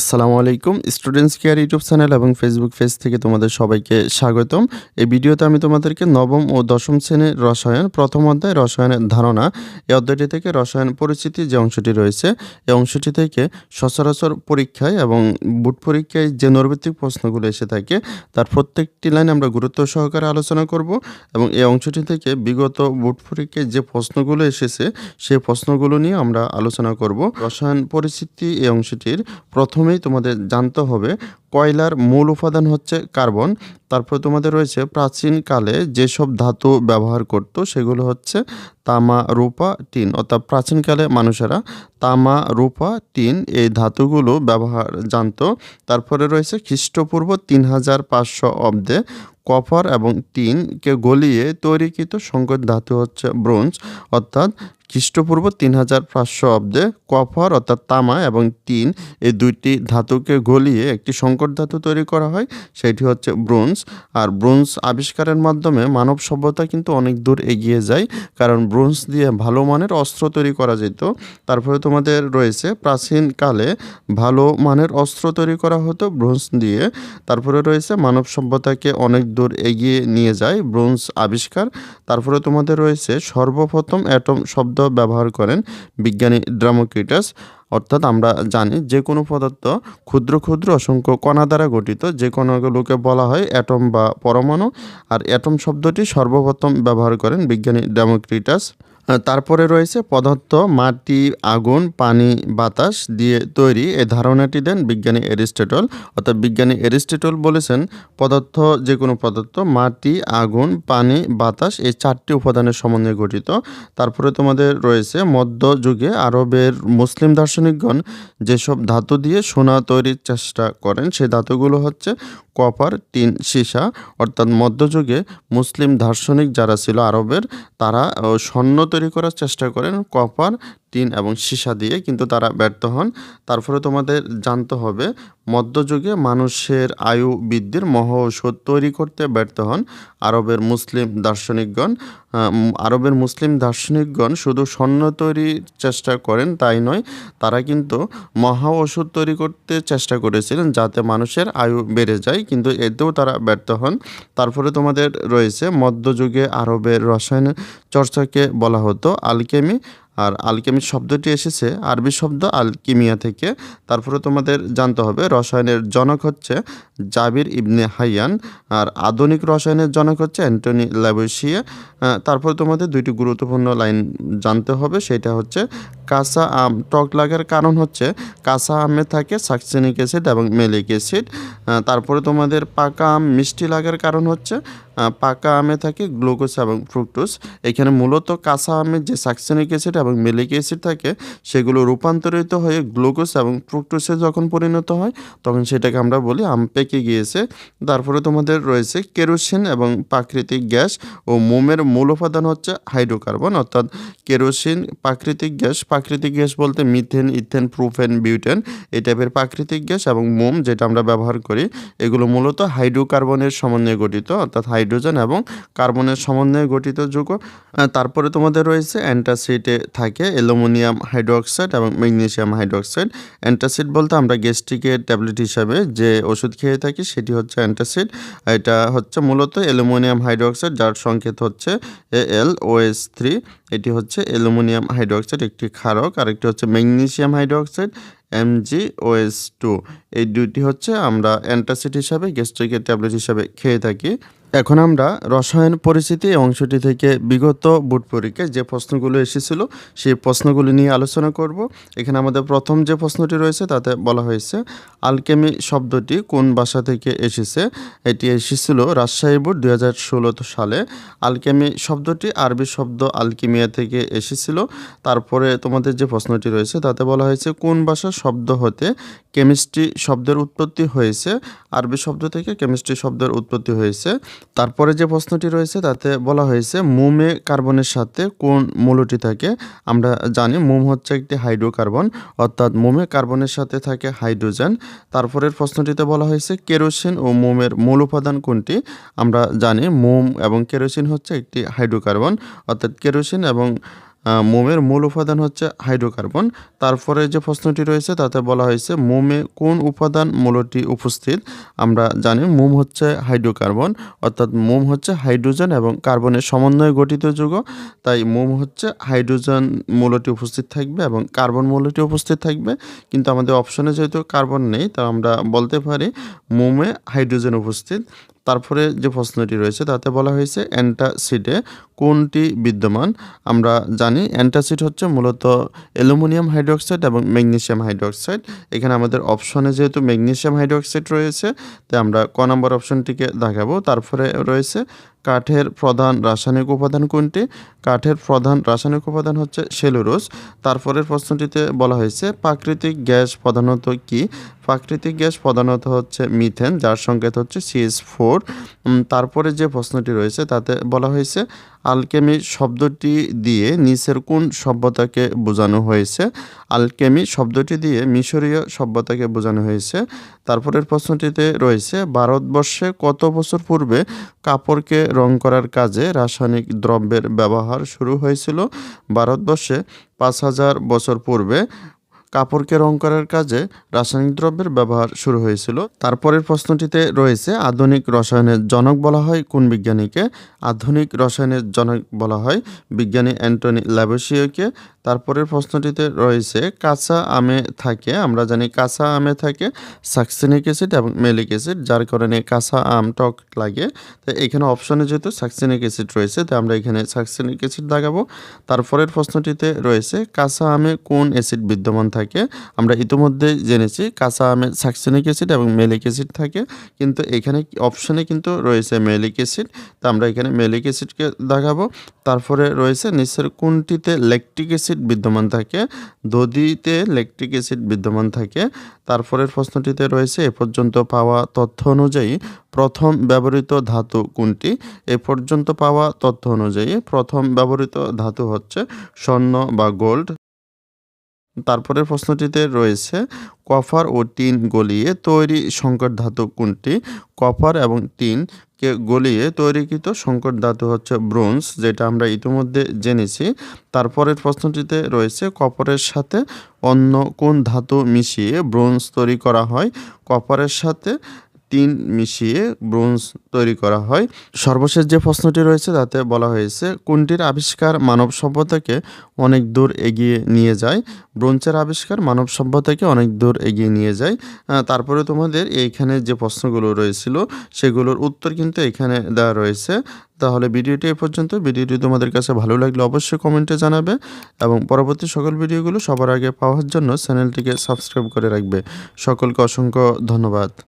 আসসালামু আলাইকুম students care YouTube channel এবং ফেসবুক পেজ থেকে তোমাদের সবাইকে স্বাগতম। এই ভিডিওতে আমি তোমাদেরকে নবম ও দশম শ্রেণির রসায়ন, প্রথম অধ্যায় রসায়নের ধারণা, এই অধ্যায়টি থেকে রসায়ন পরিচিতি যে অংশটি রয়েছে, এই অংশটি থেকে সচরাচর পরীক্ষায় এবং বুট পরীক্ষায় যে নৈর্ভিত্তিক প্রশ্নগুলো এসে থাকে, তার প্রত্যেকটি লাইন আমরা গুরুত্ব সহকারে আলোচনা করব এবং এই অংশটি থেকে বিগত বুট পরীক্ষায় যে প্রশ্নগুলো এসেছে, সেই প্রশ্নগুলো নিয়ে আমরা আলোচনা করব। রসায়ন পরিচিতি এই অংশটির প্রথমেই তোমাদের জানতে হবে কয়লার মূল উপাদান হচ্ছে কার্বন। তারপর তোমাদের রয়েছে প্রাচীনকালে যেসব ধাতু ব্যবহার করত সেগুলো হচ্ছে তামা, রূপা, টিন। অর্থাৎ প্রাচীনকালে মানুষেরা তামা, রূপা, টিন এই ধাতুগুলো ব্যবহার জানতো। তারপরে রয়েছে খ্রিস্টপূর্ব তিন হাজার পাঁচশো অব্দে কপার এবং টিনকে গলিয়ে তৈরিকৃত সংকট ধাতু হচ্ছে ব্রোঞ্জ। অর্থাৎ খ্রিস্টপূর্ব তিন হাজার পাঁচশো অব্দে কফর অর্থাৎ তামা এবং তিন এই দুইটি ধাতুকে গলিয়ে একটি সংকট ধাতু তৈরি করা হয় সেটি হচ্ছে ব্রোঞ্জ। আর ব্রোঞ্জ আবিষ্কারের মাধ্যমে মানব সভ্যতা কিন্তু অনেক দূর এগিয়ে যায়, কারণ ব্রোঞ্জ দিয়ে ভালো মানের অস্ত্র তৈরি করা যেত। তারপরে তোমাদের রয়েছে প্রাচীনকালে ভালো মানের অস্ত্র তৈরি করা হতো ব্রোঞ্জ দিয়ে। তারপরে রয়েছে মানব সভ্যতাকে অনেক দূর এগিয়ে নিয়ে যায় ব্রোঞ্জ আবিষ্কার। তারপরে তোমাদের রয়েছে সর্বপ্রথম অ্যাটম শব্দ ব্যবহার করেন বিজ্ঞানী ড্রামোক্রিটাস। অর্থাৎ আমরা জানি যে কোনো পদার্থ ক্ষুদ্র ক্ষুদ্র অসংখ্য কণা দ্বারা গঠিত, যে কণাগুলোকে বলা হয় অ্যাটম বা পরমাণু। আর অ্যাটম শব্দটি সর্বপ্রথম ব্যবহার করেন বিজ্ঞানী ডেমোক্রিটাস তারপরে রয়েছে পদার্থ, মাটি, আগুন, পানি, বাতাস দিয়ে তৈরি। এই ধারণাটি দেন বিজ্ঞানী এরিস্টটল। অর্থাৎ বিজ্ঞানী এরিস্টটল বলেছেন, পদার্থ যে কোনো পদার্থ, মাটি, আগুন, পানি, বাতাস, এই চারটি উপাদানের সমন্বয়ে গঠিত। তারপরে তোমাদের রয়েছে মধ্যযুগে আরবের মুসলিম দার্শনিকগণ যেসব ধাতু দিয়ে সোনা তৈরির চেষ্টা করেন, সেই ধাতুগুলো হচ্ছে কপার, টিন, সীসা। অর্থাৎ মধ্যযুগে মুসলিম দার্শনিক যারা ছিল আরবের, তারা স্বর্ণ তৈরি করার চেষ্টা করেন। কপার টিন এবং সীসা দিয়ে কিন্তু তারা ব্যর্থ হন। তারপরে তোমাদের জানতে হবে, মধ্যযুগে মানুষের আয়ু বৃদ্ধির মহ ঔষধ তৈরি করতে ব্যর্থ হন আরবের মুসলিম দার্শনিকগণ। আরবের মুসলিম দার্শনিকগণ শুধু স্বর্ণ তৈরির চেষ্টা করেন তাই নয়, তারা কিন্তু মহা ওষুধ তৈরি করতে চেষ্টা করেছিলেন যাতে মানুষের আয়ু বেড়ে যায়, কিন্তু এতেও তারা ব্যর্থ হন। তারপরে তোমাদের রয়েছে, মধ্যযুগে আরবের রসায়ন চর্চাকে বলা হতো, আলকেমি। আর আলকেমি শব্দটি এসেছে আরবি শব্দ আলকিমিয়া থেকে। তারপরে তোমাদের জানতে হবে, রসায়নের জনক হচ্ছে জাবির ইবনে হাইয়ান আর আধুনিক রসায়নের জনক হচ্ছে অ্যান্টনি ল্যাবসিয়া তারপরে তোমাদের দুইটি গুরুত্বপূর্ণ লাইন জানতে হবে, সেটা হচ্ছে কাঁচা আম টক লাগার কারণ হচ্ছে কাঁচা আমে থাকে সাকসেনিক অ্যাসিড এবং মেলিক অ্যাসিড। তারপরে তোমাদের পাকা আম মিষ্টি লাগার কারণ হচ্ছে পাকা আমে থাকে গ্লুকোজ এবং ফ্রুক্টোজ। এখানে মূলত কাঁচা আমের যে সাকসেনিক অ্যাসিড এবং মেলিক অ্যাসিড থাকে, সেগুলো রূপান্তরিত হয়ে গ্লুকোজ এবং ফ্রুক্টোজে যখন পরিণত হয়, তখন সেটাকে আমরা বলি আম পেকে গিয়েছে। তারপরে তোমাদের রয়েছে কেরোসিন এবং প্রাকৃতিক গ্যাস ও মোমের মূল উপাদান হচ্ছে হাইড্রোকার্বন, অর্থাৎ কেরোসিন, প্রাকৃতিক গ্যাস। প্রাকৃতিক গ্যাস বলতে মিথেন, ইথেন, প্রুফেন, বিউটেন এই টাইপের প্রাকৃতিক গ্যাস এবং মোম যেটা আমরা ব্যবহার করি, এগুলো মূলত হাইড্রোকার্বনের সমন্বয়ে গঠিত, অর্থাৎ হাইড্রোজেন এবং কার্বনের সমন্বয়ে গঠিত যৌগ। তারপরে তোমাদের রয়েছে অ্যান্টাসিডে থাকে অ্যালুমিনিয়াম হাইড্রোক্সাইড এবং ম্যাগনেশিয়াম হাইড্রোক্সাইড। অ্যান্টাসিড বলতে আমরা গ্যাস্ট্রিকের ট্যাবলেট হিসাবে যে ওষুধ খেয়ে থাকি সেটি হচ্ছে অ্যান্টাসিড। এটা হচ্ছে মূলত অ্যালুমিনিয়াম হাইড্রোক্সাইড যার সংকেত হচ্ছে এ এল ওএস থ্রি। এটি হচ্ছে অ্যালুমিনিয়াম হাইড্রোক্সাইড একটি ক্ষারক। আরেকটি হচ্ছে magnesium hydroxide. M G O S two এই দুটি হচ্ছে আমরা অ্যান্টাসিড হিসাবে গ্যাস্ট্রিকের ট্যাবলেট হিসাবে খেয়ে থাকি। এখন আমরা রসায়ন পরিস্থিতি অংশটি থেকে বিগত বুট পরীক্ষায় যে প্রশ্নগুলো এসেছিল, সেই প্রশ্নগুলি নিয়ে আলোচনা করব। এখানে আমাদের প্রথম যে প্রশ্নটি রয়েছে, তাতে বলা হয়েছে আলকেমি শব্দটি কোন ভাষা থেকে এসেছে? এটি এসেছিল রাজশাহী বোর্ড দুই হাজার ষোলো সালে। আলকেমি শব্দটি আরবি শব্দ আলকিমিয়া থেকে এসেছিল। তারপরে তোমাদের যে প্রশ্নটি রয়েছে, তাতে বলা হয়েছে কোন ভাষা শব্দ হতে কেমিস্ট্রি শব্দের উৎপত্তি হয়েছে, আরবি শব্দ থেকে কেমিস্ট্রি শব্দের উৎপত্তি হয়েছে। তারপরে যে প্রশ্নটি রয়েছে তাতে বলা হয়েছে, মোমে কার্বনের সাথে কোন মৌলটি থাকে? আমরা জানি মোম হচ্ছে একটি হাইড্রোকার্বন, অর্থাৎ মোমে কার্বনের সাথে থাকে হাইড্রোজেন। তারপরের প্রশ্নটিতে বলা হয়েছে, কেরোসিন ও মোমের মূল উপাদান কোনটি? আমরা জানি মোম এবং কেরোসিন হচ্ছে একটি হাইড্রোকার্বন, অর্থাৎ কেরোসিন এবং মোমের মূল উপাদান হচ্ছে হাইড্রোকার্বন। তারপরে যে প্রশ্নটি রয়েছে, তাতে বলা হয়েছে মোমে কোন উপাদান মূলটি উপস্থিত? আমরা জানি মোম হচ্ছে হাইড্রোকার্বন, অর্থাৎ মোম হচ্ছে হাইড্রোজেন এবং কার্বনের সমন্বয়ে গঠিত যৌগ। তাই মোম হচ্ছে হাইড্রোজেন মূলটি উপস্থিত থাকবে এবং কার্বন মূলটি উপস্থিত থাকবে। কিন্তু আমাদের অপশনে যেহেতু কার্বন নেই, তা আমরা বলতে পারি মোমে হাইড্রোজেন উপস্থিত। তারপরে যে প্রশ্নটি রয়েছে, তাতে বলা হয়েছে অ্যান্টাসিডে কোনটি বিদ্যমান? আমরা জানি অ্যান্টাসিড হচ্ছে মূলত অ্যালুমিনিয়াম হাইড্রোক্সাইড এবং ম্যাগনেসিয়াম হাইড্রোক্সাইড। এখানে আমাদের অপশনে যেহেতু ম্যাগনেশিয়াম হাইড্রোক্সাইড রয়েছে, তাই আমরা ক নম্বর অপশনটিকে দেখাবো। তারপরে রয়েছে কাঠের প্রধান রাসায়নিক উপাদান কোনটি? কাঠের প্রধান রাসায়নিক উপাদান হচ্ছে সেলুলোজ। তারপরের প্রশ্নটিতে বলা হয়েছে প্রাকৃতিক গ্যাস প্রধানত কি? প্রাকৃতিক গ্যাস প্রধানত হচ্ছে মিথেন, যার সংকেত হচ্ছে সিএস ফোর তারপরে যে প্রশ্নটি রয়েছে তাতে বলা হয়েছে আলকেমি শব্দটি দিয়ে নিচের কোন সভ্যতাকে বোঝানো হয়েছে? আলকেমি শব্দটি দিয়ে মিশরীয় সভ্যতাকে বোঝানো হয়েছে। তারপরের প্রশ্নটিতে রয়েছে, ভারতবর্ষে কত বছর পূর্বে কাপড়কে রং করার কাজে রাসায়নিক দ্রব্যের ব্যবহার শুরু হয়েছিল? ভারতবর্ষে পাঁচ হাজার বছর পূর্বে কাপড়কে রং করার কাজে রাসায়নিক দ্রব্যের ব্যবহার শুরু হয়েছিল। তারপরের প্রশ্নটিতে রয়েছে, আধুনিক রসায়নের জনক বলা হয়, কোন বিজ্ঞানীকে? আধুনিক রসায়নের জনক বলা হয়, বিজ্ঞানী অ্যান্টনি ল্যাবোসিওকে তারপরের প্রশ্নটিতে রয়েছে, কাঁচা আমে থাকে, আমরা জানি কাঁচা আমে থাকে সাকসিনিক অ্যাসিড এবং মেলিক অ্যাসিড যার কারণে কাঁচা আম, টক লাগে। তো এখানে অপশনে যেহেতু সাকসিনিক অ্যাসিড রয়েছে, তো আমরা এখানে সাকসিনিক অ্যাসিড লাগাবো। তারপরের প্রশ্নটিতে রয়েছে, কাঁচা আমে কোন অ্যাসিড বিদ্যমান থাকে? আমরা ইতিমধ্যে জেনেছি, কাঁচা আমে সাকসিনিক অ্যাসিড এবং মেলিক অ্যাসিড থাকে, কিন্তু এখানে অপশনে কিন্তু রয়েছে মেলিক অ্যাসিড তো আমরা এখানে মেলিক অ্যাসিডকে দেখাবো তারপরে রয়েছে, নিচের কোনটিতে ল্যাকটিক অ্যাসিড বিদ্যমান থাকে, দধিতে ল্যাকটিক অ্যাসিড বিদ্যমান থাকে। তারপরের প্রশ্নটিতে রয়েছে, এ পর্যন্ত পাওয়া তথ্য অনুযায়ী প্রথম ব্যবহৃত ধাতু কোনটি? এ পর্যন্ত পাওয়া তথ্য অনুযায়ী প্রথম ব্যবহৃত ধাতু হচ্ছে স্বর্ণ বা গোল্ড। তারপরের প্রশ্নটিতে রয়েছে, কফার ও টিন গলিয়ে তৈরি সংকট ধাতু কোনটি? কপার এবং টিনকে গলিয়ে তৈরিকৃত সংকট ধাতু হচ্ছে ব্রোঞ্জ, যেটা আমরা ইতিমধ্যে জেনেছি। তারপরের প্রশ্নটিতে রয়েছে কপারের সাথে অন্য কোন ধাতু মিশিয়ে ব্রোঞ্জ তৈরি করা হয়? কপারের সাথে টিন মিশিয়ে ব্রোঞ্জ তৈরি করা হয়। সর্বশেষ যে প্রশ্নটি রয়েছে, তাতে বলা হয়েছে, কোনটির আবিষ্কার মানব সভ্যতাকে অনেক দূর এগিয়ে নিয়ে যায়? ব্রোঞ্জের আবিষ্কার মানব সভ্যতাকে অনেক দূর এগিয়ে নিয়ে যায়। তারপরে তোমাদের এইখানে যে প্রশ্নগুলো রয়েছিল, সেগুলোর উত্তর কিন্তু এখানে দেওয়া রয়েছে। তাহলে ভিডিওটি এ পর্যন্ত। ভিডিওটি তোমাদের কাছে ভালো লাগলে অবশ্যই কমেন্টে জানাবে এবং পরবর্তী সকল ভিডিওগুলো সবার আগে পাওয়ার জন্য চ্যানেলটিকে সাবস্ক্রাইব করে রাখবে। সকলকে অসংখ্য ধন্যবাদ।